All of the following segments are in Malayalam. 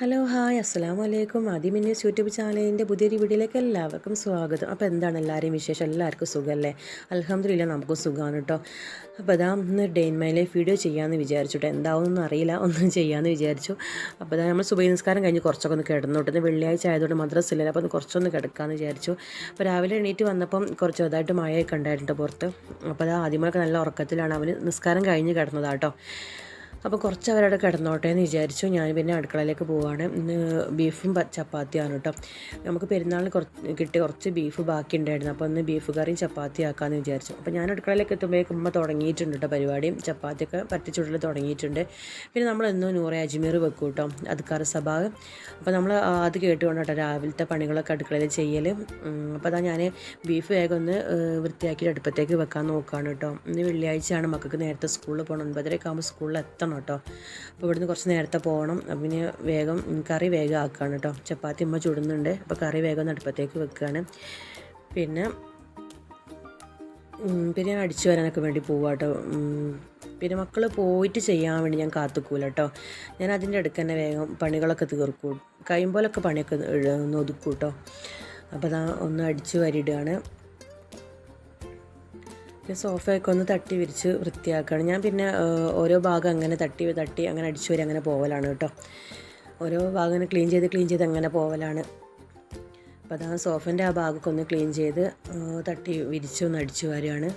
Hello hi. അസ്സാം വലൈക്കും ആദ്യമിന്നീസ് യൂട്യൂബ് ചാനലിന്റെ പുതിയൊരു വീഡിയോയിലേക്ക് എല്ലാവർക്കും സ്വാഗതം. അപ്പോൾ എന്താണ് എല്ലാവരെയും വിശേഷം? എല്ലാവർക്കും സുഖമല്ലേ? അലഹമ്മദില്ല നമുക്കും സുഖമാണ് കേട്ടോ. അപ്പോൾ അതാ ഒന്ന് day in my life video ചെയ്യാമെന്ന് വിചാരിച്ചു കേട്ടോ. എന്താവുമെന്ന് അറിയില്ല. ഒന്നും ചെയ്യാമെന്ന് വിചാരിച്ചു. അപ്പോൾ അതാ നമ്മൾ സുബൈ നിസ്കാരം കഴിഞ്ഞ് കുറച്ചൊക്കെ ഒന്ന് കിടന്നു. കേട്ടോ വെള്ളിയാഴ്ച ആയതുകൊണ്ട് മദ്രസില്ല അപ്പോൾ ഒന്ന് കുറച്ചൊന്ന് കിടക്കാമെന്ന് വിചാരിച്ചു. അപ്പോൾ രാവിലെ എണീറ്റ് വന്നപ്പം കുറച്ച് ചെറുതായിട്ട് മഴയൊക്കെ ഉണ്ടായിട്ടുണ്ട് പുറത്ത്. അപ്പോൾ അതാ ആദ്യമൊക്കെ നല്ല ഉറക്കത്തിലാണ്. അവന് നിസ്കാരം കഴിഞ്ഞ് കിടന്നതാട്ടോ അപ്പോൾ കുറച്ച് അവരവിടെ കിടന്നോട്ടെ എന്ന് വിചാരിച്ചു. ഞാൻ പിന്നെ അടുക്കളയിലേക്ക് പോവുകയാണ് ഇന്ന് ബീഫും ചപ്പാത്തിയാണ് കേട്ടോ നമുക്ക് പെരുന്നാളിന് കുറച്ച് കിട്ടിയ കുറച്ച് ബീഫ് ബാക്കി ഉണ്ടായിരുന്നു അപ്പോൾ ഒന്ന് ബീഫ് കറിയും ചപ്പാത്തി ആക്കാമെന്ന് വിചാരിച്ചു. അപ്പോൾ ഞാൻ അടുക്കളയിലേക്ക് എത്തുമ്പോഴേക്കും ഉമ്മ തുടങ്ങിയിട്ടുണ്ട് കേട്ടോ പരിപാടിയും ചപ്പാത്തിയൊക്കെ പറ്റിച്ചുള്ളിൽ തുടങ്ങിയിട്ടുണ്ട്. പിന്നെ നമ്മൾ എന്നും നൂറ് അജ്മീർ വെക്കും കേട്ടോ അദ്ക്കാർ സഭാഗ് അപ്പോൾ നമ്മൾ അത് കേട്ടുകൊണ്ട് കേട്ടോ രാവിലത്തെ പണികളൊക്കെ അടുക്കളയിൽ ചെയ്യൽ അപ്പോൾ അതാ ഞാൻ ബീഫ് വേഗം ഒന്ന് വൃത്തിയാക്കി അടുപ്പത്തേക്ക് വെക്കാൻ നോക്കുകയാണ് കേട്ടോ ഇന്ന് വെള്ളിയാഴ്ചയാണ് മക്കൾക്ക് നേരത്തെ സ്കൂളിൽ പോകണം ഒൻപതരയൊക്കെ ആകുമ്പോൾ സ്കൂളിൽ എത്തണം. കേട്ടോ. അപ്പോൾ ഇവിടുന്ന് കുറച്ച് നേരത്തെ പോകണം. പിന്നെ വേഗം കറി വേഗം ആക്കുകയാണ് കേട്ടോ. ചപ്പാത്തി ഉമ്മ ചുടുന്നുണ്ട്. അപ്പോൾ കറി വേഗം നടുപ്പത്തേക്ക് വെക്കുകയാണ്. പിന്നെ പിന്നെ ഞാൻ അടിച്ചു വരാനൊക്കെ വേണ്ടി പോവുക കേട്ടോ. പിന്നെ മക്കൾ പോയിട്ട് ചെയ്യാൻ വേണ്ടി ഞാൻ കാത്തുക്കൂല കേട്ടോ. ഞാൻ അതിന്റെ അടുക്ക് തന്നെ വേഗം പണികളൊക്കെ തീർക്കും. കഴിയുമ്പോലൊക്കെ പണിയൊക്കെ ഒതുക്കും കേട്ടോ. അപ്പോൾ അതാ ഒന്ന് അടിച്ചു വരിടുകയാണ്. സോഫയൊക്കെ ഒന്ന് തട്ടി വിരിച്ച് വൃത്തിയാക്കുകയാണ് ഞാൻ പിന്നെ ഓരോ ഭാഗം അങ്ങനെ തട്ടി തട്ടി അങ്ങനെ അടിച്ചു വരി അങ്ങനെ പോവലാണ് കേട്ടോ. ഓരോ ഭാഗം അങ്ങനെ ക്ലീൻ ചെയ്ത് ക്ലീൻ ചെയ്ത് അങ്ങനെ പോവലാണ്. അപ്പോൾ അതാ സോഫന്റെ ആ ഭാഗമൊക്കെ ഒന്ന് ക്ലീൻ ചെയ്ത് തട്ടി വിരിച്ച് ഒന്ന് അടിച്ചു വരികയാണ്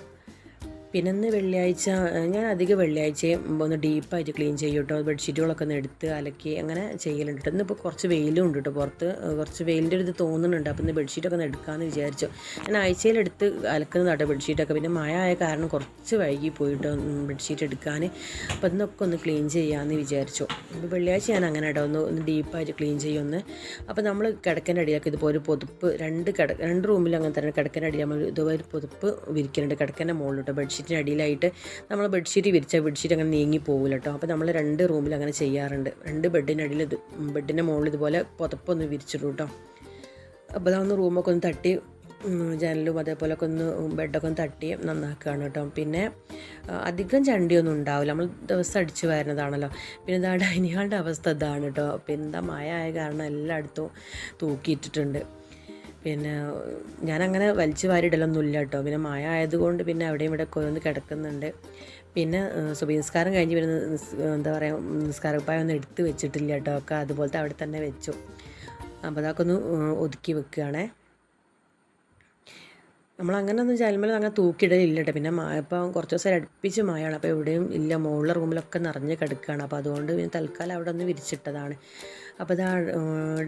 പിന്നെ ഇന്ന് വെള്ളിയാഴ്ച ഞാൻ അധികം വെള്ളിയാഴ്ചയും ഒന്ന് ഡീപ്പായിട്ട് ക്ലീൻ ചെയ്യും കേട്ടോ. ബെഡ്ഷീറ്റുകളൊക്കെ ഒന്ന് എടുത്ത് അലക്കി അങ്ങനെ ചെയ്യലുണ്ട് കേട്ടോ. ഇന്നിപ്പോൾ കുറച്ച് വെയിലും ഉണ്ട് കേട്ടോ പുറത്ത്. കുറച്ച് വെയിലിന്റെ ഒരു ഇത് തോന്നുന്നുണ്ട്. അപ്പോൾ ഇന്ന് ബെഡ്ഷീറ്റൊക്കെ ഒന്ന് എടുക്കാമെന്ന് വിചാരിച്ചു. ഞാൻ ആഴ്ചയിലെടുത്ത് അലക്കുന്നതാട്ടോ ബെഡ്ഷീറ്റൊക്കെ. പിന്നെ മഴ ആയ കാരണം കുറച്ച് വൈകി പോയിട്ടോ ബെഡ്ഷീറ്റ് എടുക്കാൻ അപ്പോൾ ഇന്നൊക്കെ ഒന്ന് ക്ലീൻ ചെയ്യാമെന്ന് വിചാരിച്ചു. അപ്പോൾ വെള്ളിയാഴ്ച ഞാൻ അങ്ങനെ കേട്ടോ ഒന്ന് ഒന്ന് ഡീപ്പായിട്ട് ക്ലീൻ ചെയ്യുമെന്ന്. അപ്പോൾ നമ്മൾ കിടക്കേണ്ട അടിയിലൊക്കെ ഇതുപോലെ ഒരു പൊതുപ്പ് രണ്ട് കിട രണ്ട് റൂമിൽ അങ്ങനെ തന്നെ കിടക്കേണ്ട അടിയിൽ നമ്മൾ ഇതുപോലെ ഒരു പൊതുപ്പ് വിരിക്കുന്നുണ്ട് കിടക്കേണ്ട മുകളിലോട്ട് കേട്ടോ ബെഡ്ഷീറ്റിന്റെ അടിയിലായിട്ട് നമ്മൾ ബെഡ്ഷീറ്റ് വിരിച്ച ബെഡ്ഷീറ്റ് അങ്ങനെ നീങ്ങി പോകില്ല കേട്ടോ അപ്പോൾ നമ്മൾ രണ്ട് റൂമിൽ അങ്ങനെ ചെയ്യാറുണ്ട്. രണ്ട് ബെഡിന്റെ അടിയിൽ ബെഡിന്റെ മുകളിൽ ഇതുപോലെ പുതപ്പൊന്ന് വിരിച്ചിടും കേട്ടോ അപ്പോൾ അതൊന്ന് റൂമൊക്കെ ഒന്ന് തട്ടി ജനലും അതേപോലെയൊക്കെ ഒന്ന് ബെഡൊക്കെ ഒന്ന് തട്ടി നന്നാക്കുകയാണ് കേട്ടോ പിന്നെ അധികം ചണ്ടിയൊന്നും ഉണ്ടാവില്ല നമ്മൾ ദിവസം അടിച്ച് വരുന്നതാണല്ലോ. പിന്നെ ഇതാ ഡൈനിങ് ഹാളിന്റെ അവസ്ഥ ഇതാണ് കേട്ടോ പിന്നെ എന്താ മഴ ആയ കാരണം എല്ലായിടത്തും തൂക്കിയിട്ടിട്ടുണ്ട്. പിന്നെ ഞാനങ്ങനെ വലിച്ചു വാരിടലൊന്നുമില്ല കേട്ടോ പിന്നെ മഴ ആയതുകൊണ്ട് പിന്നെ അവിടെയും ഇവിടെ കൊന്ന് കിടക്കുന്നുണ്ട്. പിന്നെ സുബിനിസ്കാരം കഴിഞ്ഞ് പിന്നെ എന്താ പറയുക നിസ്കാരപ്പായ ഒന്നും എടുത്ത് വെച്ചിട്ടില്ല കേട്ടോ ഒക്കെ അതുപോലത്തെ അവിടെ തന്നെ വെച്ചു. അപ്പോൾ അതൊക്കെ ഒന്ന് ഒതുക്കി വെക്കുകയാണേ. നമ്മൾ അങ്ങനെ ഒന്നും ജലമേൽ അങ്ങനെ തൂക്കിയിടലില്ല കേട്ടോ പിന്നെ മഴ ഇപ്പം കുറച്ച് ദിവസം അടുപ്പിച്ച് മഴയാണ്. അപ്പോൾ എവിടെയും ഇല്ല. മുകളിലെ റൂമിലൊക്കെ നിറഞ്ഞ് കിടക്കുകയാണ്. അപ്പോൾ അതുകൊണ്ട് പിന്നെ തൽക്കാലം അവിടെ ഒന്ന് വിരിച്ചിട്ടതാണ്. അപ്പോൾ ഇതാ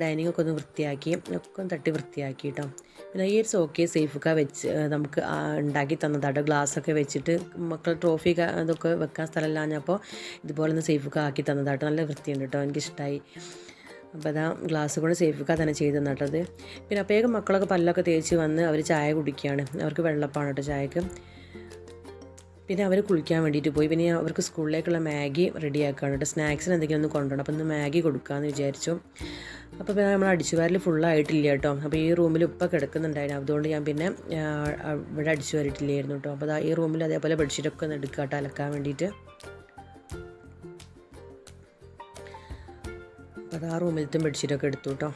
ഡൈനിങ് ഒക്കെ ഒന്ന് വൃത്തിയാക്കി ഒക്കെ ഒന്ന് തട്ടി വൃത്തിയാക്കി കേട്ടോ പിന്നെ ഈ ഒരു സോക്കി സേഫൊക്കെ വെച്ച് നമുക്ക് ഉണ്ടാക്കി തന്നതാട്ടോ ഗ്ലാസ്സൊക്കെ വെച്ചിട്ട് മക്കൾ ട്രോഫി അതൊക്കെ വെക്കാൻ സ്ഥലമില്ലാഞ്ഞപ്പോൾ ഇതുപോലെ ഒന്ന് സേഫൊക്കെ ആക്കി തന്നതാട്ടോ നല്ല വൃത്തിയുണ്ട് കേട്ടോ എനിക്കിഷ്ടമായി അപ്പോൾ അതാ ഗ്ലാസ് കൊണ്ട് സേഫൊക്കെ തന്നെ ചെയ്ത് തന്നിട്ടത് പിന്നെ അപ്പോഴേക്കും മക്കളൊക്കെ പല്ലൊക്കെ തേച്ച് വന്ന് അവർ ചായ കുടിക്കുകയാണ് അവർക്ക് വെള്ളപ്പാണ് കേട്ടോ ചായക്ക്. പിന്നെ അവർ കുളിക്കാൻ വേണ്ടിയിട്ട് പോയി. പിന്നെ അവർക്ക് സ്കൂളിലേക്കുള്ള മാഗി റെഡി കേട്ടോ. സ്നാക്സിന് എന്തെങ്കിലും ഒന്ന് കൊണ്ടുപോകണം അപ്പോൾ ഇന്ന് മാഗി കൊടുക്കാമെന്ന് വിചാരിച്ചു. അപ്പോൾ പിന്നെ നമ്മൾ അടിച്ചുവാരൽ ഫുള്ളായിട്ടില്ല കേട്ടോ. അപ്പോൾ ഈ റൂമിൽ ഉപ്പ കിടക്കുന്നുണ്ടായിരുന്നു. അതുകൊണ്ട് ഞാൻ പിന്നെ ഇവിടെ അടിച്ചു വാരിട്ടില്ലായിരുന്നു കേട്ടോ അപ്പോൾ ഈ റൂമിൽ അതേപോലെ ബെഡ്ഷീറ്റൊക്കെ ഒന്ന് എടുക്കുക കേട്ടോ അലക്കാൻ വേണ്ടിയിട്ട്. അപ്പോൾ അത് ആ റൂമിലത്തും ബെഡ്ഷീറ്റൊക്കെ എടുത്തു കേട്ടോ.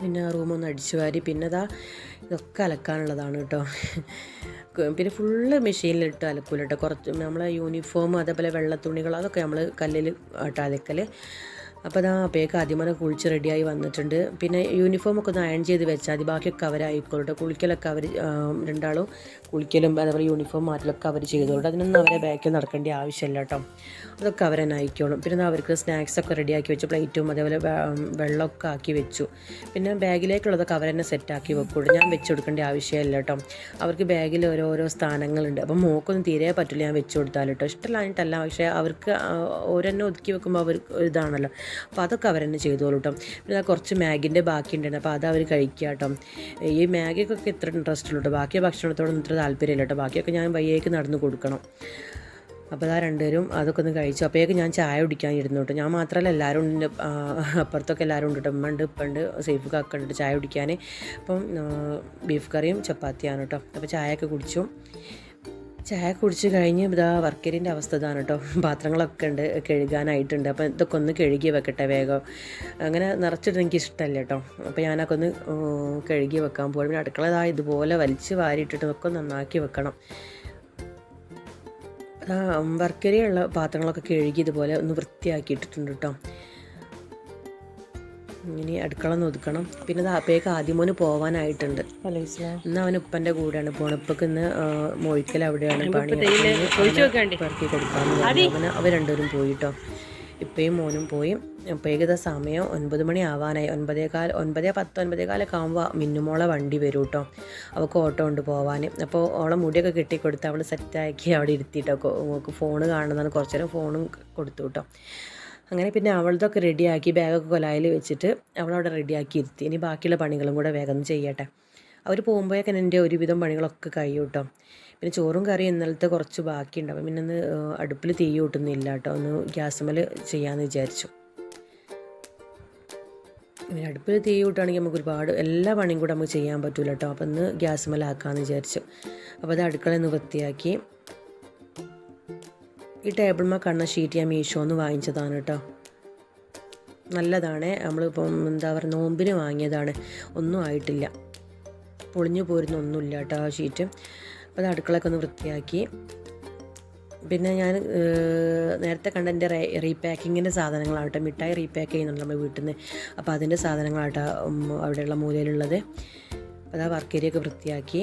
പിന്നെ ആ റൂമൊന്ന് അടിച്ചു വാരി പിന്നെ അതാ ഇതൊക്കെ അലക്കാനുള്ളതാണ് കേട്ടോ. ക- പിന്നെ ഫുള്ള് മെഷീനിലിട്ട് അലക്കൂല കുറച്ച് നമ്മളെ യൂണിഫോം അതേപോലെ വെള്ള തുണികൾ അതൊക്കെ നമ്മൾ കല്ലിൽ ഇട്ട് അലക്കൽ അപ്പോൾ അതാ ആദ്യം തന്നെ കുളിച്ച് റെഡിയായി വന്നിട്ടുണ്ട്. പിന്നെ യൂണിഫോം ഒക്കെ ഒന്ന് അയൺ ചെയ്ത് വെച്ചാൽ മതി. ബാക്കിയൊക്കെ അവരായിക്കോളട്ടെ കുളിക്കലൊക്കെ അവർ രണ്ടാളും കുളിക്കലും അതേപോലെ യൂണിഫോം മാറ്റലൊക്കെ അവർ ചെയ്തോളൂ അതിനൊന്നും അവരെ ബാക്കിൽ നടക്കേണ്ട ആവശ്യമില്ല കേട്ടോ അതൊക്കെ അവരെ ആയിക്കോളും. പിന്നെ അവർക്ക് സ്നാക്സൊക്കെ റെഡിയാക്കി വെച്ചു. പ്ലേറ്റും അതേപോലെ വെള്ളമൊക്കെ ആക്കി വെച്ചു. പിന്നെ ബാഗിലേക്കുള്ളതൊക്കെ അവർ തന്നെ സെറ്റാക്കി വെക്കുള്ളൂ. ഞാൻ വെച്ച് കൊടുക്കേണ്ട ആവശ്യമില്ല കേട്ടോ അവർക്ക് ബാഗിൽ ഓരോരോ സ്ഥാനങ്ങളുണ്ട്. അപ്പം മോക്കൊന്നും തീരെ പറ്റില്ല ഞാൻ വെച്ച് കൊടുത്താൽ കേട്ടോ പക്ഷേ അവർക്ക് ഓരോന്നെ ഒതുക്കി വെക്കുമ്പോൾ അവർക്ക് ഇതാണല്ലോ. അപ്പോൾ അതൊക്കെ അവർ തന്നെ ചെയ്തോളൂ കേട്ടോ പിന്നെ കുറച്ച് മാഗിന്റെ ബാക്കി ഉണ്ടായിരുന്നു അപ്പോൾ അത് അവർ കഴിക്കുക കേട്ടോ ഈ മാഗിക്കൊക്കെ ഇത്ര ഇൻട്രസ്റ്റ് ഉള്ളൂ കേട്ടോ ബാക്കി ഭക്ഷണത്തോടൊന്നും ഇത്ര താല്പര്യമില്ല കേട്ടോ ബാക്കിയൊക്കെ ഞാൻ വയ്യേക്ക് നടന്ന് കൊടുക്കണം. അപ്പോൾ ആ രണ്ടുപേരും അതൊക്കെ ഒന്ന് കഴിച്ചു. അപ്പോഴേക്ക് ഞാൻ ചായ കുടിക്കാൻ ഇരുന്നു കേട്ടോ ഞാൻ മാത്രമല്ല എല്ലാവരും ഉണ്ട്. അപ്പുറത്തൊക്കെ എല്ലാവരും ഉണ്ട് കേട്ടോ ഉമ്മ ഉണ്ട് ഇപ്പം ഉണ്ട് സേഫ് കാക്ക ഉണ്ട് ചായ കുടിക്കാൻ. അപ്പം ബീഫ് കറിയും ചപ്പാത്തിയാണ് കേട്ടോ അപ്പോൾ ചായയൊക്കെ കുടിച്ചു. ചായ കുടിച്ച് കഴിഞ്ഞ് ഇതാ വർക്കരിന്റെ അവസ്ഥ ഇതാണ് കേട്ടോ. പാത്രങ്ങളൊക്കെ ഉണ്ട് കഴുകാനായിട്ടുണ്ട്. അപ്പോൾ ഇതൊക്കെ ഒന്ന് കഴുകി വെക്കട്ടെ വേഗം. അങ്ങനെ നിറച്ചിട്ട് എനിക്ക് ഇഷ്ടമല്ല കേട്ടോ. അപ്പോൾ ഞാനൊക്കെ ഒന്ന് കഴുകി വെക്കാൻ പോകും പിന്നെ അടുക്കള ഇതാ ഇതുപോലെ വലിച്ച് വാരിയിട്ടിട്ട് ഒക്കെ നന്നാക്കി വെക്കണം. വർക്കരിയുള്ള പാത്രങ്ങളൊക്കെ കഴുകി ഇതുപോലെ ഒന്ന് വൃത്തിയാക്കിയിട്ടിട്ടുണ്ട് കേട്ടോ. ഇനി അടുക്കള ഒതുക്കണം. പിന്നെ ഇത് അപ്പേക്ക് ആദ്യമോന് പോവാനായിട്ടുണ്ട്. ഇന്ന് അവൻ ഉപ്പന്റെ കൂടെയാണ് പോണത്. ഉപ്പക്ക് ഇന്ന് മൊഴിക്കൽ അവിടെയാണ് പണി. കൊടുക്കാമെന്ന് പെറുക്കി കൊടുക്കാന്ന് അവന് അവർ രണ്ടുപേരും പോയിട്ടോ. ഇപ്പയും മോനും പോയി. അപ്പോഴേക്ക് ഇതാ സമയം ഒൻപത് മണി ആവാനായി. ഒൻപതേകാൽ ഒൻപതേ പത്ത് ഒൻപതേകാലൊക്കെ ആകുമ്പോൾ മിന്നുമോളെ വണ്ടി വരും കേട്ടോ അവൾക്ക് ഓട്ടോ കൊണ്ട് പോവാൻ അപ്പോൾ ഓളെ മുടിയൊക്കെ കെട്ടിക്കൊടുത്ത് അവൾ സെറ്റാക്കി അവിടെ ഇരുത്തിയിട്ടോ ഫോണ് കാണുന്നതാണ്. കുറച്ചേരം ഫോണും കൊടുത്തു കേട്ടോ അങ്ങനെ പിന്നെ അവളതൊക്കെ റെഡിയാക്കി ബാഗൊക്കെ കൊലായിൽ വെച്ചിട്ട് അവളവിടെ റെഡിയാക്കി ഇരുത്തി ഇനി ബാക്കിയുള്ള പണികളും കൂടെ വേഗം ചെയ്യട്ടെ. അവർ പോകുമ്പോഴേക്കെ എന്റെ ഒരുവിധം പണികളൊക്കെ കഴിയും കേട്ടോ പിന്നെ ചോറും കറിയും ഇന്നലത്തെ കുറച്ച് ബാക്കിയുണ്ട്. അപ്പം പിന്നെ ഒന്ന് അടുപ്പിൽ തീ കൂട്ടുന്നില്ല കേട്ടോ. ഒന്ന് ഗ്യാസ്മൽ ചെയ്യാമെന്ന് വിചാരിച്ചു. പിന്നെ അടുപ്പിൽ തീ കൂട്ടുകയാണെങ്കിൽ നമുക്ക് ഒരുപാട് എല്ലാ പണിയും കൂടെ നമുക്ക് ചെയ്യാൻ പറ്റില്ല കേട്ടോ. അപ്പം ഇന്ന് ഗ്യാസുമേലാക്കാമെന്ന് വിചാരിച്ചു. അപ്പോൾ അത് അടുക്കളയിൽ നിന്ന് വൃത്തിയാക്കി ഈ ടേബിൾ ടേബിൾമ കണ്ണ ഷീറ്റ് ഞാൻ മീഷോന്ന് വാങ്ങിച്ചതാണ് കേട്ടോ നല്ലതാണ്. നമ്മളിപ്പം എന്താ പറയുക നോമ്പിന് വാങ്ങിയതാണ്. ഒന്നും ആയിട്ടില്ല. പൊളിഞ്ഞു പോരുന്ന ഒന്നുമില്ല കേട്ടോ ആ ഷീറ്റ് അപ്പോൾ അത് അടുക്കളയൊക്കെ ഒന്ന് വൃത്തിയാക്കി. പിന്നെ ഞാൻ നേരത്തെ കണ്ട എന്റെ റേ റീപാക്കിങ്ങിന്റെ സാധനങ്ങളാവട്ടെ മിഠായി റീപാക്ക് ചെയ്യുന്നുണ്ട് നമ്മൾ വീട്ടിൽ നിന്ന് അപ്പോൾ അതിന്റെ സാധനങ്ങളാവട്ടെ അവിടെയുള്ള മൂലയിലുള്ളത്. അപ്പോൾ അത് വർക്ക് ഏരിയ ഒക്കെ വൃത്തിയാക്കി.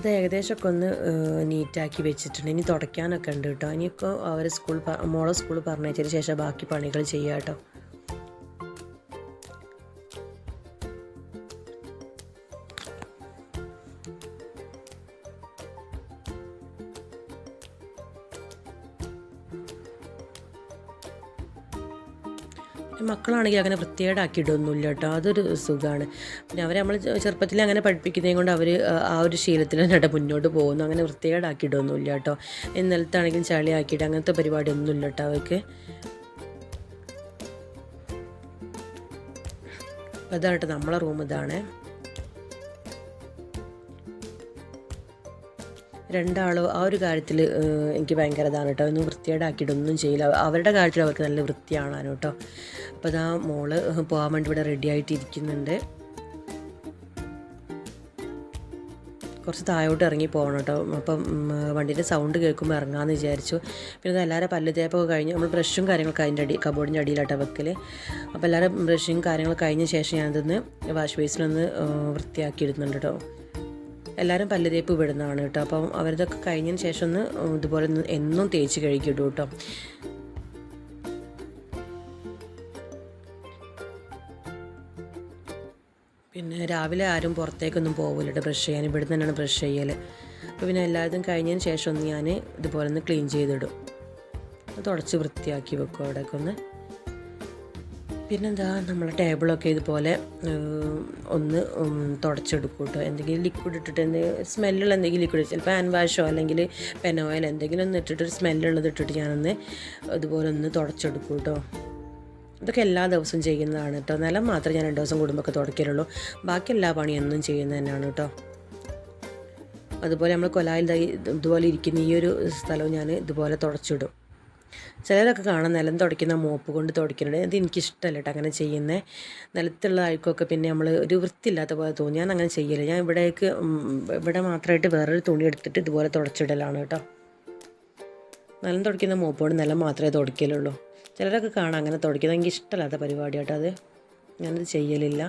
ഇത് ഏകദേശമൊക്കെ ഒന്ന് നീറ്റാക്കി വെച്ചിട്ടുണ്ട്. ഇനി തുടയ്ക്കാനൊക്കെ ഉണ്ട് കേട്ടോ. ഇനിയിപ്പോൾ അവർ സ്കൂൾ മോളെ സ്കൂൾ പറഞ്ഞതിന് ശേഷം ബാക്കി പണികൾ ചെയ്യാം കേട്ടോ. മക്കളാണെങ്കിൽ അങ്ങനെ വൃത്തികേടാക്കിയിട്ടൊന്നുമില്ല കേട്ടോ. അതൊരു സുഖമാണ് പിന്നെ അവരെ നമ്മൾ ചെറുപ്പത്തിൽ അങ്ങനെ പഠിപ്പിക്കുന്നതും കൊണ്ട് അവർ ആ ഒരു ശീലത്തിൽ തന്നെ മുന്നോട്ട് പോകുന്നു. അങ്ങനെ വൃത്തികേടാക്കിയിട്ടൊന്നുമില്ല കേട്ടോ. ഇന്നലത്താണെങ്കിലും ചളിയാക്കിയിട്ട് അങ്ങനത്തെ പരിപാടി ഒന്നുമില്ല കേട്ടോ അവർക്ക്. കേട്ടോ നമ്മളെ റൂം ഇതാണ്. രണ്ടാളോ ആ ഒരു കാര്യത്തിൽ എനിക്ക് ഭയങ്കര ഇതാണ് കേട്ടോ. ഒന്നും വൃത്തികേടാക്കിയിട്ടൊന്നും ചെയ്യില്ല. അവരുടെ കാര്യത്തിൽ അവർക്ക് നല്ല വൃത്തിയാണോ കേട്ടോ. അപ്പോൾ അതാ മോൾ പോകാൻ വേണ്ടി ഇവിടെ റെഡി ആയിട്ട് ഇരിക്കുന്നുണ്ട് കുറച്ച് താഴോട്ട് ഇറങ്ങി പോകണം കേട്ടോ. അപ്പം വണ്ടീന്റെ സൗണ്ട് കേൾക്കുമ്പോൾ ഇറങ്ങാമെന്ന് വിചാരിച്ചു. പിന്നെ ഇത് എല്ലാവരും പല്ല് തേപ്പൊക്കെ കഴിഞ്ഞ് നമ്മൾ ബ്രഷും കാര്യങ്ങളൊക്കെ അതിന്റെ അടി കബോർഡിന്റെ അടിയിലാട്ടോ വെക്കൽ അപ്പോൾ എല്ലാവരും ബ്രഷും കാര്യങ്ങളൊക്കെ കഴിഞ്ഞ ശേഷം ഞാനിതൊന്ന് വാഷ് ബേസിനൊന്ന് വൃത്തിയാക്കി ഇടുന്നുണ്ട് കേട്ടോ. എല്ലാവരും പല്ല് തേപ്പ് വിടുന്നതാണ് കേട്ടോ. അപ്പം അവരിതൊക്കെ കഴിഞ്ഞതിന് ശേഷം ഒന്ന് ഇതുപോലെ ഒന്ന് എന്നും തേച്ച് കഴിക്കിടും കേട്ടോ. രാവിലെ ആരും പുറത്തേക്കൊന്നും പോകില്ല ബ്രഷ് ചെയ്യാൻ. ഇവിടെ തന്നെയാണ് ബ്രഷ് ചെയ്യൽ അപ്പോൾ പിന്നെ എല്ലാവരും കഴിഞ്ഞതിന് ശേഷം ഒന്ന് ഞാൻ ഇതുപോലെ ഒന്ന് ക്ലീൻ ചെയ്തിടും. തുടച്ച് വൃത്തിയാക്കി വെക്കും അവിടെയൊക്കെ ഒന്ന്. പിന്നെന്താ നമ്മളെ ടേബിളൊക്കെ ഇതുപോലെ ഒന്ന് തുടച്ചെടുക്കും കേട്ടോ എന്തെങ്കിലും ലിക്വിഡ് ഇട്ടിട്ട് എന്തെങ്കിലും സ്മെല്ലുള്ള എന്തെങ്കിലും ലിക്വിഡ് ചിലപ്പോൾ ഹാൻഡ് വാഷോ അല്ലെങ്കിൽ പെനോയിൽ എന്തെങ്കിലും ഒന്ന് ഇട്ടിട്ട് ഒരു സ്മെല്ലുള്ളത് ഇട്ടിട്ട് ഞാനൊന്ന് ഇതുപോലെ ഒന്ന് തുടച്ചെടുക്കും കേട്ടോ ഇതൊക്കെ എല്ലാ ദിവസവും ചെയ്യുന്നതാണ് കേട്ടോ. നിലം മാത്രമേ ഞാൻ രണ്ട് ദിവസം കുടുംബമൊക്കെ തുടക്കലുള്ളൂ ബാക്കി എല്ലാ പണിയൊന്നും ചെയ്യുന്നത് തന്നെയാണ് കേട്ടോ. അതുപോലെ നമ്മൾ കൊലായിൽ ഇതുപോലെ ഇരിക്കുന്ന ഈ ഒരു സ്ഥലവും ഞാൻ ഇതുപോലെ തുടച്ചിടും. ചിലരൊക്കെ കാണാം നിലം തുടയ്ക്കുന്ന മോപ്പ് കൊണ്ട് തുടയ്ക്കുന്നുണ്ട് അത് എനിക്കിഷ്ടമല്ല കേട്ടോ അങ്ങനെ ചെയ്യുന്നത് നിലത്തുള്ള അഴുക്കൊക്കെ പിന്നെ നമ്മൾ ഒരു വൃത്തിയില്ലാത്ത പോലെ തോന്നി. ഞാൻ അങ്ങനെ ചെയ്യില്ല ഞാൻ ഇവിടേക്ക് ഇവിടെ മാത്രമായിട്ട് വേറൊരു തുണി എടുത്തിട്ട് ഇതുപോലെ തുടച്ചിടലാണ് കേട്ടോ. നിലം തുടയ്ക്കുന്ന കൊണ്ട് നിലം മാത്രമേ തുടയ്ക്കലുള്ളൂ. ചിലരൊക്കെ കാണാം അങ്ങനെ തുടയ്ക്കുന്നത് എനിക്ക് ഇഷ്ടമല്ലാത്ത പരിപാടി കേട്ടോ അത് ഞാനത് ചെയ്യലില്ല.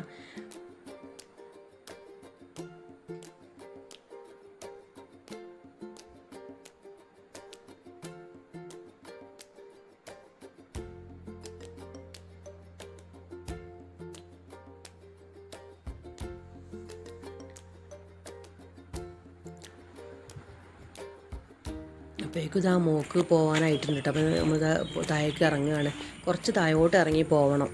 ഇതാ മോക്ക് പോകാനായിട്ടുണ്ട് കേട്ടോ അപ്പോൾ നമ്മൾ താഴേക്ക് ഇറങ്ങുകയാണ് കുറച്ച് താഴോട്ട് ഇറങ്ങി പോകണം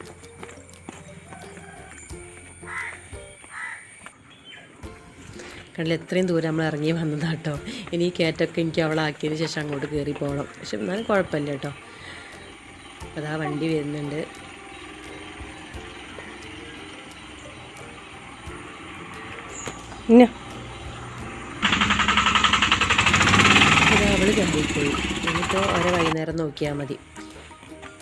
കണ്ടില്ല എത്രയും ദൂരം നമ്മൾ ഇറങ്ങി വന്നതാണ് കേട്ടോ ഇനി ഈ കയറ്റൊക്കെ എനിക്ക് അവളെ ആക്കിയതിന് ശേഷം അങ്ങോട്ട് കയറി പോകണം. പക്ഷെ എന്നാലും കുഴപ്പമില്ല കേട്ടോ അതാ വണ്ടി വരുന്നുണ്ട്. ഇന്ന. കയറിപ്പോയി ഇനിയിപ്പോൾ ഓരോ വൈകുന്നേരം നോക്കിയാൽ മതി.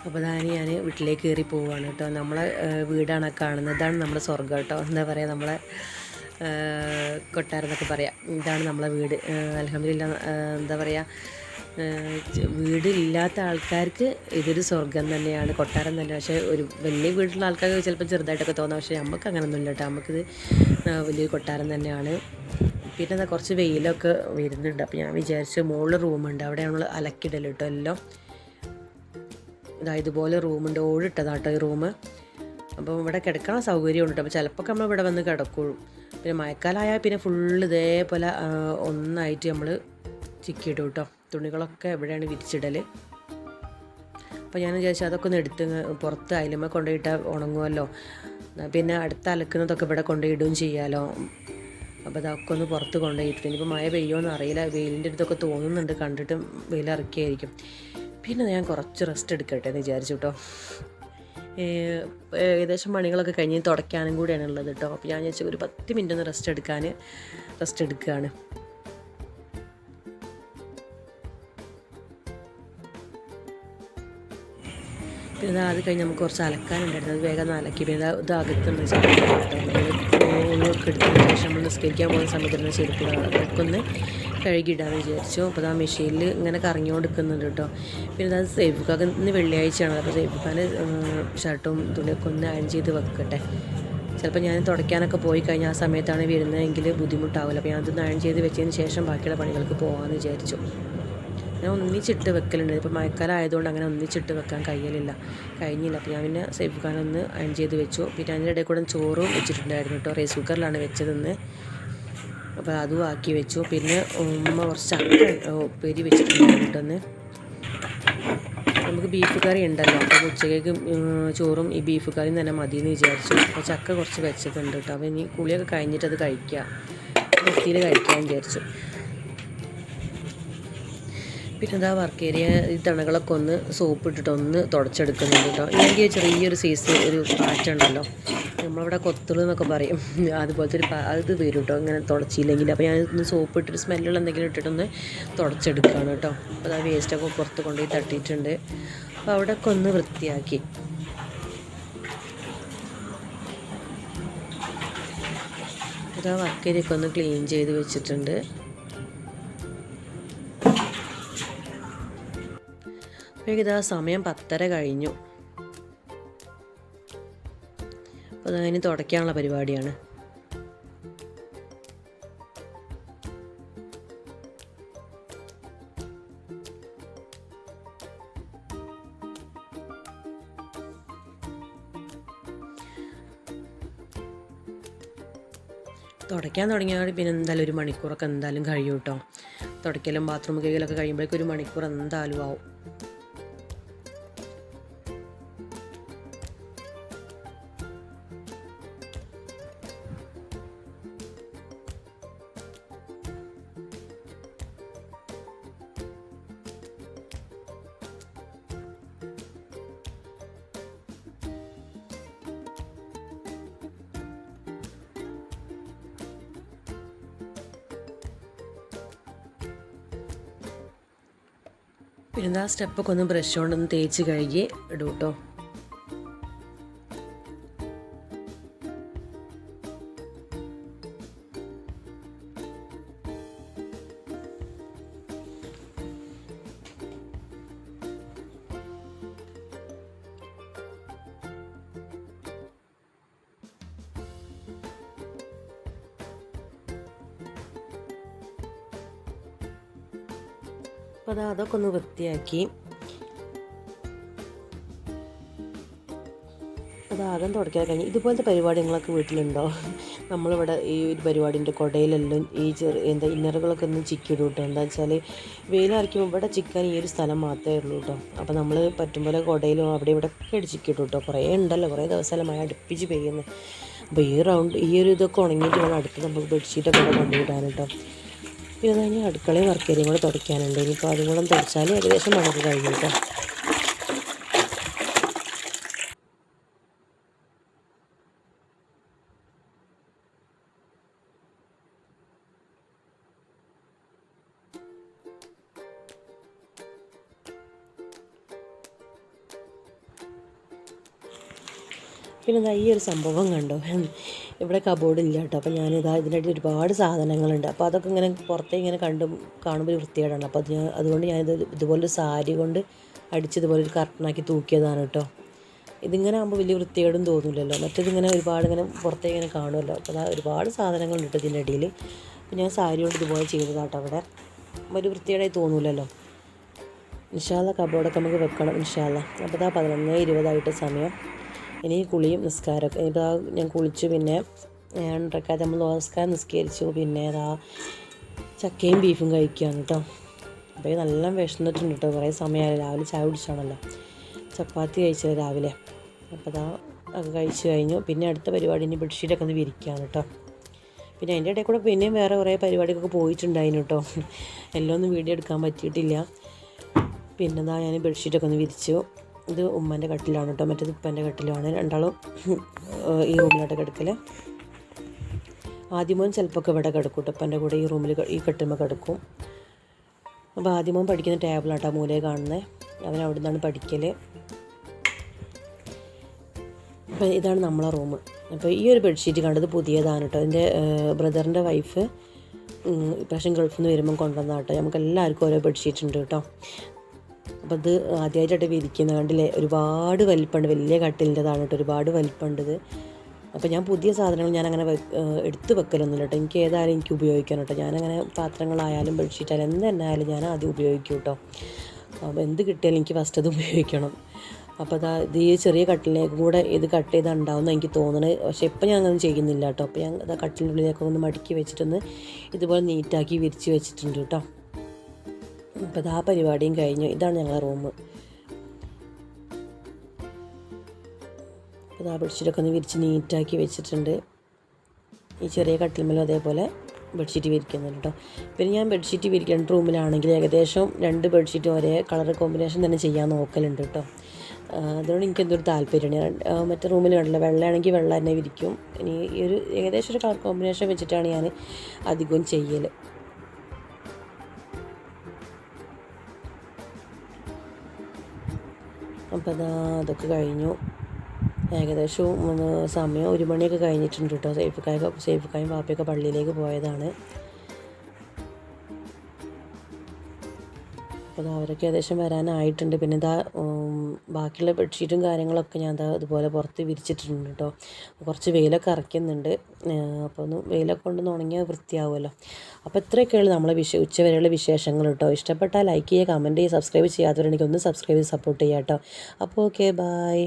അപ്പോൾ അതാണ് ഞാൻ വീട്ടിലേക്ക് കയറി പോവുകയാണ് കേട്ടോ. നമ്മളെ വീടാണ് കാണുന്നത്. ഇതാണ് നമ്മുടെ സ്വർഗം കേട്ടോ. എന്താ പറയുക നമ്മളെ കൊട്ടാരം എന്നൊക്കെ പറയാം. ഇതാണ് നമ്മളെ വീട്. അലഹമില്ല എന്താ പറയുക വീടില്ലാത്ത ആൾക്കാർക്ക് ഇതൊരു സ്വർഗം തന്നെയാണ്. കൊട്ടാരം തന്നെ. പക്ഷേ ഒരു വലിയ വീട്ടിലുള്ള ആൾക്കാർക്ക് ചിലപ്പോൾ ചെറുതായിട്ടൊക്കെ തോന്നാം. പക്ഷേ നമുക്ക് അങ്ങനെയൊന്നുമില്ല കേട്ടോ. നമുക്കിത് വലിയൊരു കൊട്ടാരം തന്നെയാണ്. പിന്നെ കുറച്ച് വെയിലൊക്കെ വരുന്നുണ്ട്. അപ്പോൾ ഞാൻ വിചാരിച്ചു മുകളിൽ റൂമുണ്ട്. അവിടെ നമ്മൾ അലക്കിടൽ കേട്ടോ എല്ലാം. ഇതാ ഇതുപോലെ റൂമുണ്ട്. ഓടിട്ടതാട്ടോ ഈ റൂം അപ്പം ഇവിടെ കിടക്കാൻ സൗകര്യമുണ്ട് അപ്പോൾ ചിലപ്പോൾ നമ്മൾ ഇവിടെ വന്ന് കിടക്കുള്ളൂ. പിന്നെ മഴക്കാലമായാൽ പിന്നെ ഫുള്ള് ഇതേപോലെ ഒന്നായിട്ട് നമ്മൾ ചിക്കിയിടും കേട്ടോ തുണികളൊക്കെ എവിടെയാണ് വിരിച്ചിടൽ അപ്പോൾ ഞാൻ വിചാരിച്ചു അതൊക്കെ ഒന്ന് എടുത്ത് പുറത്ത് അയലുമ്മ കൊണ്ടുപോയിട്ടാൽ ഉണങ്ങുമല്ലോ പിന്നെ അടുത്ത് അലക്കുന്നതൊക്കെ ഇവിടെ കൊണ്ടുപോയിടുകയും ചെയ്യാമല്ലോ അപ്പോൾ അതൊക്കെ ഒന്ന് പുറത്ത് കൊണ്ടുപോയിട്ട് ഇനിയിപ്പോൾ മഴ പെയ്യുമെന്ന് അറിയില്ല. വെയിലിന്റെ അടുത്തൊക്കെ തോന്നുന്നുണ്ട്. കണ്ടിട്ട് വെയിലിറക്കിയായിരിക്കും പിന്നെ ഞാൻ കുറച്ച് റെസ്റ്റ് എടുക്കട്ടെ എന്ന് വിചാരിച്ചു കേട്ടോ ഏകദേശം പണികളൊക്കെ കഴിഞ്ഞ് തുടയ്ക്കാനും കൂടിയാണ് ഉള്ളത് കേട്ടോ അപ്പോൾ ഞാൻ വിചാരിച്ചു ഒരു പത്ത് മിനിറ്റ് ഒന്ന് റെസ്റ്റ് എടുക്കാൻ റെസ്റ്റ് എടുക്കുകയാണ് പിന്നെ അത് കഴിഞ്ഞ് നമുക്ക് കുറച്ച് അലക്കാനുണ്ടായിരുന്നു. അത് വേഗം അലക്കി. പിന്നെ ഇത് അകത്തുണ്ട് കേട്ടോ ഒക്കെ എടുത്തതിന് ശേഷം നമ്മൾ നിസ്കരിക്കാൻ പോകുന്ന സമയത്ത് തന്നെ ചെരുപ്പ് അതൊക്കെ കഴുകിയിടാന്ന് വിചാരിച്ചു. അപ്പോൾ ആ മെഷീനിൽ ഇങ്ങനെ കറങ്ങിക്കൊണ്ടിരിക്കുന്നുണ്ട് കേട്ടോ പിന്നെ അത് സേഫുക്കാക്ക് ഇന്ന് വെള്ളിയാഴ്ചയാണ് അപ്പോൾ സേഫുഖാൻ ഷർട്ടും തുണിയൊക്കെ ഒന്ന് അയൺ ചെയ്ത് വെക്കട്ടെ. ചിലപ്പോൾ ഞാൻ തുടയ്ക്കാനൊക്കെ പോയി കഴിഞ്ഞാൽ ആ സമയത്താണ് വരുന്നതെങ്കിൽ ബുദ്ധിമുട്ടാവില്ല അപ്പോൾ ഞാനതൊന്ന് അയൺ ചെയ്ത് വെച്ചതിന് ശേഷം ബാക്കിയുള്ള പണികൾക്ക് പോകാമെന്ന് വിചാരിച്ചു. ഞാൻ ഒന്നിച്ചിട്ട് വെക്കലുണ്ട്. ഇപ്പോൾ മഴക്കാലം ആയതുകൊണ്ട് അങ്ങനെ ഒന്നിച്ചിട്ട് വെക്കാൻ കഴിയലില്ല. കഴിഞ്ഞില്ല. അപ്പോൾ ഞാൻ പിന്നെ സേഫ് ഒന്ന് അയൺ ചെയ്ത് വെച്ചു. പിന്നെ അതിന്റെ ഇടയിൽ കൂടെ ചോറും വെച്ചിട്ടുണ്ടായിരുന്നു കേട്ടോ. റൈസ് കുക്കറിലാണ് വെച്ചതെന്ന്. അപ്പോൾ അതും ആക്കി വെച്ചു. പിന്നെ ഉമ്മ കുറച്ച് ഉപ്പേരി വെച്ചിട്ടുണ്ടായിരുന്നു കേട്ടോ നമുക്ക് ബീഫ് കറി ഉണ്ടല്ലോ. അപ്പോൾ ഉച്ചക്കേക്ക് ചോറും ഈ ബീഫ് കറിയും തന്നെ മതി എന്ന് വിചാരിച്ചു. അപ്പോൾ ചക്ക കുറച്ച് വെച്ചിട്ടുണ്ട് കേട്ടോ. അപ്പോൾ ഇനി കുളിയൊക്കെ കഴിഞ്ഞിട്ട് അത് കഴിക്കുക വൃത്തിയിൽ കഴിക്കാൻ വിചാരിച്ചു. പിന്നെ ഇതാ വർക്ക് ഏരിയ ഈ തണകളൊക്കെ ഒന്ന് സോപ്പ് ഇട്ടിട്ട് ഒന്ന് തുടച്ചെടുക്കുന്നുണ്ട് കേട്ടോ ഇല്ലെങ്കിൽ ചെറിയൊരു സൈസ് ഒരു പാറ്റുണ്ടല്ലോ നമ്മളവിടെ കൊത്തുകൾ എന്നൊക്കെ പറയും. അതുപോലത്തെ ഒരു അത് വരും കേട്ടോ ഇങ്ങനെ തുടച്ചില്ലെങ്കിൽ. അപ്പോൾ ഞാൻ ഒന്ന് സോപ്പ് ഇട്ടിട്ട് സ്മെല്ലുള്ള എന്തെങ്കിലും ഇട്ടിട്ടൊന്ന് തുടച്ചെടുക്കുകയാണ് കേട്ടോ അപ്പോൾ ആ വേസ്റ്റൊക്കെ പുറത്ത് കൊണ്ടുപോയി തട്ടിയിട്ടുണ്ട്. അപ്പോൾ അവിടെയൊക്കെ ഒന്ന് വൃത്തിയാക്കി. വർക്ക് ഏരിയ ഒന്ന് ക്ലീൻ ചെയ്ത് വെച്ചിട്ടുണ്ട്. അപ്പോഴേക്കും സമയം പത്തര കഴിഞ്ഞു. അപ്പോൾ അതിന് തുടയ്ക്കാനുള്ള പരിപാടിയാണ്. തുടയ്ക്കാൻ തുടങ്ങിയാൽ പിന്നെ എന്തായാലും ഒരു മണിക്കൂറൊക്കെ എന്തായാലും കഴിയും കേട്ടോ. തുടയ്ക്കലും ബാത്റൂം കഴുകലൊക്കെ കഴിയുമ്പോഴേക്കും ഒരു മണിക്കൂർ എന്തായാലും ആവും. പിന്നെ ആ സ്റ്റെപ്പൊക്കെ ഒന്ന് ബ്രഷ് കൊണ്ടൊന്ന് തേച്ച് കഴുകി ഇടൂട്ടോ അപ്പോൾ അത് അതൊക്കെ ഒന്ന് വൃത്തിയാക്കി. അത് ആകം തുടക്കാൻ കഴിഞ്ഞു ഇതുപോലത്തെ പരിപാടി നിങ്ങളൊക്കെ വീട്ടിലുണ്ടോ? നമ്മളിവിടെ ഈ ഒരു പരിപാടിന്റെ കുടയിലെല്ലാം ഈ ചെറു എന്താ ഇന്നറുകളൊക്കെ ഒന്ന് ചിക്കിയിടും കേട്ടോ എന്താ വെച്ചാൽ വെയിലറിക്കുമ്പോൾ ഇവിടെ ചിക്കാൻ ഈ ഒരു സ്ഥലം മാത്രമേ ഉള്ളൂ കേട്ടോ അപ്പോൾ നമ്മൾ പറ്റുമ്പോൾ കുടയിലും അവിടെ ഇവിടെ ഒക്കെ ചിക്കിയിടും കേട്ടോ കുറേ ഉണ്ടല്ലോ കുറേ ദിവസം മഴ അടുപ്പിച്ച് പെയ്യുന്നത് അപ്പോൾ ഈ റൗണ്ട് ഈ ഒരു ഇതൊക്കെ ഉണങ്ങിയിട്ട് വേണം അടുത്ത് നമുക്ക് ബെഡ്ഷീറ്റൊക്കെ കൊണ്ടുവിടാൻ കേട്ടോ പിന്നെ കഴിഞ്ഞാൽ കഴിഞ്ഞ് അടുക്കളയും വർക്കേരിയും കൂടെ തുടയ്ക്കാനുണ്ട്. ഇനിയിപ്പോൾ അതും കൂടെ തുടച്ചാൽ ഏകദേശം പണിക്ക് കഴിയും കേട്ടോ. പിന്നെ ഈ ഒരു സംഭവം കണ്ടോ? ഇവിടെ കബോർഡില്ല കേട്ടോ. അപ്പോൾ ഞാനിതാ ഇതിനായിട്ട് ഒരുപാട് സാധനങ്ങളുണ്ട്. അപ്പോൾ അതൊക്കെ ഇങ്ങനെ പുറത്തേ ഇങ്ങനെ കണ്ടും കാണുമ്പോൾ ഒരു വൃത്തികേടാണ്. അപ്പോൾ അത് ഞാൻ അതുകൊണ്ട് ഞാനിത് ഇതുപോലൊരു സാരി കൊണ്ട് അടിച്ച് ഇതുപോലെ ഒരു കർട്ടനാക്കി തൂക്കിയതാണ് കേട്ടോ. ഇതിങ്ങനെ ആകുമ്പോൾ വലിയ വൃത്തികേടും തോന്നില്ലല്ലോ മറ്റേതിങ്ങനെ ഒരുപാട് ഇങ്ങനെ പുറത്തേ ഇങ്ങനെ കാണുമല്ലോ. അപ്പോൾ അതാ ഒരുപാട് സാധനങ്ങളുണ്ട് കേട്ടോ ഇതിന്റെ ഇടയിൽ അപ്പോൾ ഞാൻ സാരി കൊണ്ട് ഇതുപോലെ ചെയ്തതാട്ടോ അവിടെ ഒരു വൃത്തികേടായി തോന്നില്ലല്ലോ ഇൻഷാല്ല കബോർഡൊക്കെ നമുക്ക് വെക്കണം ഇൻഷാല്ല അപ്പോൾ ഇതാ പതിനൊന്ന് ഇരുപതായിട്ട് സമയം. ഇനി കുളിയും നിസ്കാരമൊക്കെ ഇതാ ഞാൻ കുളിച്ചു പിന്നെ ഉണ്ടാക്കാതെ നമ്മൾ നമസ്കാരം നിസ്കരിച്ചു. പിന്നെ ഇതാ ചക്കയും ബീഫും കഴിക്കുകയാണ് കേട്ടോ അപ്പോൾ നല്ല വിശന്നിട്ടുണ്ട് കേട്ടോ കുറേ സമയമായി രാവിലെ ചായ കുടിച്ചാണല്ലോ. ചപ്പാത്തി കഴിച്ചത് രാവിലെ. അപ്പോൾ അതാ അത് കഴിച്ച് കഴിഞ്ഞു. പിന്നെ അടുത്ത പരിപാടി ഇനി ബെഡ്ഷീറ്റൊക്കെ ഒന്ന് വിരിക്കുകയാണ് കേട്ടോ പിന്നെ അതിന്റെ ഇടയിൽ കൂടെ പിന്നെയും വേറെ കുറേ പരിപാടിക്കൊക്കെ പോയിട്ടുണ്ടായിരുന്നു കേട്ടോ എല്ലാം ഒന്നും വീഡിയോ എടുക്കാൻ പറ്റിയിട്ടില്ല. പിന്നെന്താ ഞാൻ ബെഡ്ഷീറ്റൊക്കെ ഒന്ന് വിരിച്ചു. ഇത് ഉമ്മന്റെ കട്ടിലാണ് കേട്ടോ. മറ്റേത് ഉപ്പന്റെ കട്ടിലാണ്. രണ്ടാളും ഈ റൂമിലോട്ട് കിടക്കൽ ആദ്യമോൻ ചിലപ്പോൾ ഇവിടെ കിടക്കും കേട്ടോ. ഉപ്പന്റെ കൂടെ ഈ റൂമിൽ ഈ കെട്ടുമ്പോൾ കിടക്കും. അപ്പോൾ ആദ്യമോൻ പഠിക്കുന്ന ടേബിളാട്ടോ മൂലയെ കാണുന്നത് അവൻ അവിടെ നിന്നാണ് പഠിക്കൽ അപ്പം ഇതാണ് നമ്മളെ റൂം അപ്പോൾ ഈ ഒരു ബെഡ്ഷീറ്റ് കണ്ടത് പുതിയതാണ് കേട്ടോ. എന്റെ ബ്രദറിന്റെ വൈഫ് ഇപ്രാവശ്യം ഗൾഫിൽ നിന്ന് വരുമ്പം കൊണ്ടുവന്ന കേട്ടോ നമുക്ക് എല്ലാവർക്കും ഓരോ ബെഡ്ഷീറ്റ് ഉണ്ട് കേട്ടോ. അപ്പോൾ ഇത് ആദ്യമായിട്ടായിട്ട് വിരിക്കുന്ന കണ്ടില്ലേ? ഒരുപാട് വലിപ്പമുണ്ട് വലിയ കട്ടിലിന്റെതാണ് കേട്ടോ. ഒരുപാട് വലിപ്പമുണ്ട് ഇത്. അപ്പോൾ ഞാൻ പുതിയ സാധനങ്ങൾ ഞാൻ അങ്ങനെ എടുത്ത് വെക്കലൊന്നുമില്ല കേട്ടോ. എനിക്ക് ഏതായാലും എനിക്ക് ഉപയോഗിക്കണം കേട്ടോ. ഞാനങ്ങനെ പാത്രങ്ങളായാലും ബെഡ്ഷീറ്റ് ആയാലും എന്ത് തന്നെ ആയാലും ഞാൻ ആദ്യം ഉപയോഗിക്കും കേട്ടോ. അപ്പോൾ എന്ത് കിട്ടിയാലും എനിക്ക് ഫസ്റ്റ് അത് ഉപയോഗിക്കണം. അപ്പോൾ അതാ ഇത് ഈ ചെറിയ കട്ടിലേക്ക് കൂടെ ഇത് കട്ട് ചെയ്താൽ ഉണ്ടാവുമെന്ന് എനിക്ക് തോന്നണത് പക്ഷേ ഇപ്പം ഞാൻ അങ്ങനെ ചെയ്യുന്നില്ല കേട്ടോ. അപ്പോൾ ഞാൻ അതാ കട്ടിലുള്ളിലേക്കൊന്ന് മടക്കി വെച്ചിട്ടൊന്ന് ഇതുപോലെ നീറ്റാക്കി വിരിച്ച് വെച്ചിട്ടുണ്ട് കേട്ടോ. അപ്പോൾ അത് ആ പരിപാടിയും കഴിഞ്ഞു. ഇതാണ് ഞങ്ങളുടെ റൂം. അപ്പോൾ ആ ബെഡ്ഷീറ്റൊക്കെ ഒന്ന് വിരിച്ച് നീറ്റാക്കി വെച്ചിട്ടുണ്ട്. ഈ ചെറിയ കട്ടിൽമേലും അതേപോലെ ബെഡ്ഷീറ്റ് വിരിക്കുന്നുണ്ട് കേട്ടോ പിന്നെ ഞാൻ ബെഡ്ഷീറ്റ് വിരിക്കേണ്ട റൂമിലാണെങ്കിൽ ഏകദേശം രണ്ട് ബെഡ്ഷീറ്റ് ഒരേ കളർ കോമ്പിനേഷൻ തന്നെ ചെയ്യാൻ നോക്കലുണ്ട് കേട്ടോ അതുകൊണ്ട് എനിക്ക് എന്തൊരു താല്പര്യമാണ്. മറ്റേ റൂമിൽ കണ്ടില്ല വെള്ളമാണെങ്കിൽ വെള്ളം തന്നെ വിരിക്കും. ഇനി ഈ ഒരു ഏകദേശം ഒരു കളർ കോമ്പിനേഷൻ വെച്ചിട്ടാണ് ഞാൻ അധികവും ചെയ്യൽ അപ്പോൾ അതാ അതൊക്കെ കഴിഞ്ഞു. ഏകദേശം സമയം ഒരു മണിയൊക്കെ കഴിഞ്ഞിട്ടുണ്ട് കേട്ടോ. സേഫിക്കായ സേഫിക്കായും പാപ്പയൊക്കെ പള്ളിയിലേക്ക് പോയതാണ്. അപ്പോൾ അവരൊക്കെ ഏകദേശം വരാനായിട്ടുണ്ട്. പിന്നെ ഇതാ ബാക്കിയുള്ള ബെഡ്ഷീറ്റും കാര്യങ്ങളൊക്കെ ഞാൻ ഇതാ ഇതുപോലെ പുറത്ത് വിരിച്ചിട്ടുണ്ട് കേട്ടോ കുറച്ച് വെയിലൊക്കെ ഇറക്കുന്നുണ്ട് അപ്പോൾ ഒന്ന് വെയിലൊക്കെ കൊണ്ടൊന്ന് ഉണങ്ങിയാൽ വൃത്തിയാവുമല്ലോ. അപ്പോൾ ഇത്രയൊക്കെയുള്ളൂ നമ്മളെ വിശ ഉച്ചവരെയുള്ള വിശേഷങ്ങൾ കേട്ടോ ഇഷ്ടപ്പെട്ടാൽ ലൈക്ക് ചെയ്യുക കമന്റ് ചെയ്യുക സബ്സ്ക്രൈബ് ചെയ്യാത്തവരുണ്ടെങ്കിൽ ഒന്ന് സബ്സ്ക്രൈബ് ചെയ്ത് സപ്പോർട്ട് ചെയ്യാം കേട്ടോ അപ്പോൾ ഓക്കെ ബായ്